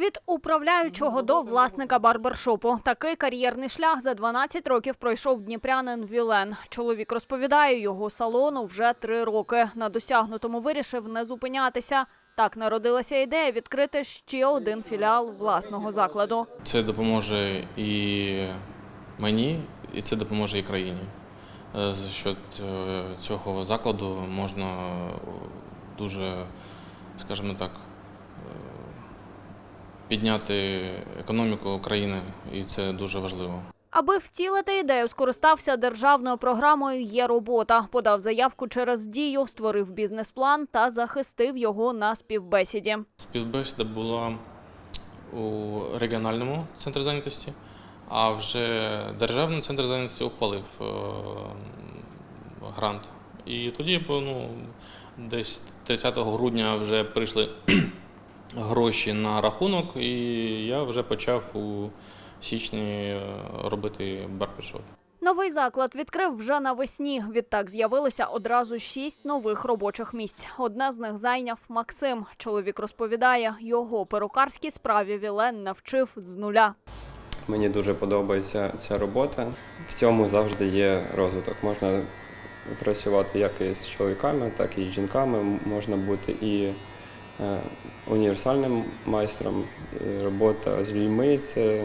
Від управляючого до власника барбершопу. Такий кар'єрний шлях за 12 років пройшов дніпрянин Вілен. Чоловік розповідає, його салону вже три роки. На досягнутому вирішив не зупинятися. Так народилася ідея відкрити ще один філіал власного закладу. Це допоможе і мені, і це допоможе і країні. Е, За счет цього закладу можна е, дуже, скажімо так, е, підняти економіку країни, і це дуже важливо. Аби втілити ідею, скористався державною програмою Є робота. Подав заявку через дію, створив бізнес-план та захистив його на співбесіді. Співбесіда була у регіональному центрі зайнятості, а вже державний центр зайнятості ухвалив е, грант. І тоді, ну, десь 30 грудня вже прийшли гроші на рахунок, і я вже почав у січні е, робити барбершоп. Новий заклад відкрив вже навесні. Відтак з'явилося одразу шість нових робочих місць. Одне з них зайняв Максим. Чоловік розповідає, його перукарській справі Вілен навчив з нуля. Мені дуже подобається ця робота. В цьому завжди є розвиток. Можна працювати як із чоловіками, так і з жінками. Можна бути і універсальним майстром. Робота з людьми це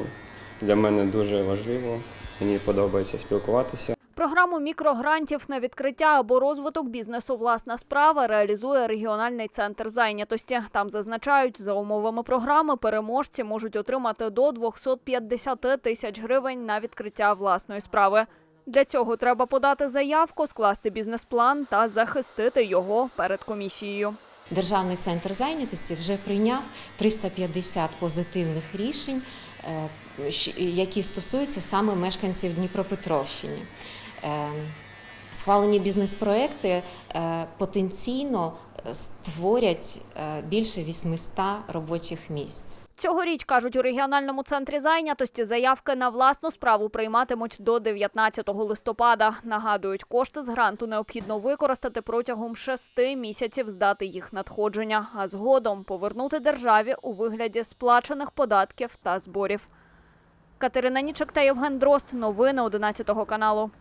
для мене дуже важливо. Мені подобається спілкуватися. Програму мікрогрантів на відкриття або розвиток бізнесу власна справа реалізує регіональний центр зайнятості. Там зазначають, за умовами програми переможці можуть отримати до 250 тисяч гривень на відкриття власної справи. Для цього треба подати заявку, скласти бізнес-план та захистити його перед комісією. Державний центр зайнятості вже прийняв 350 позитивних рішень, е, які стосуються саме мешканців Дніпропетровщини. Е, Схвалені бізнес-проекти е, потенційно створять більше 800 робочих місць. Цьогоріч, кажуть, у регіональному центрі зайнятості заявки на власну справу прийматимуть до 19 листопада. Нагадують, кошти з гранту необхідно використати протягом шести місяців здати їх надходження, а згодом повернути державі у вигляді сплачених податків та зборів. Катерина Нічик та Євген Дрозд. Новини 11 каналу.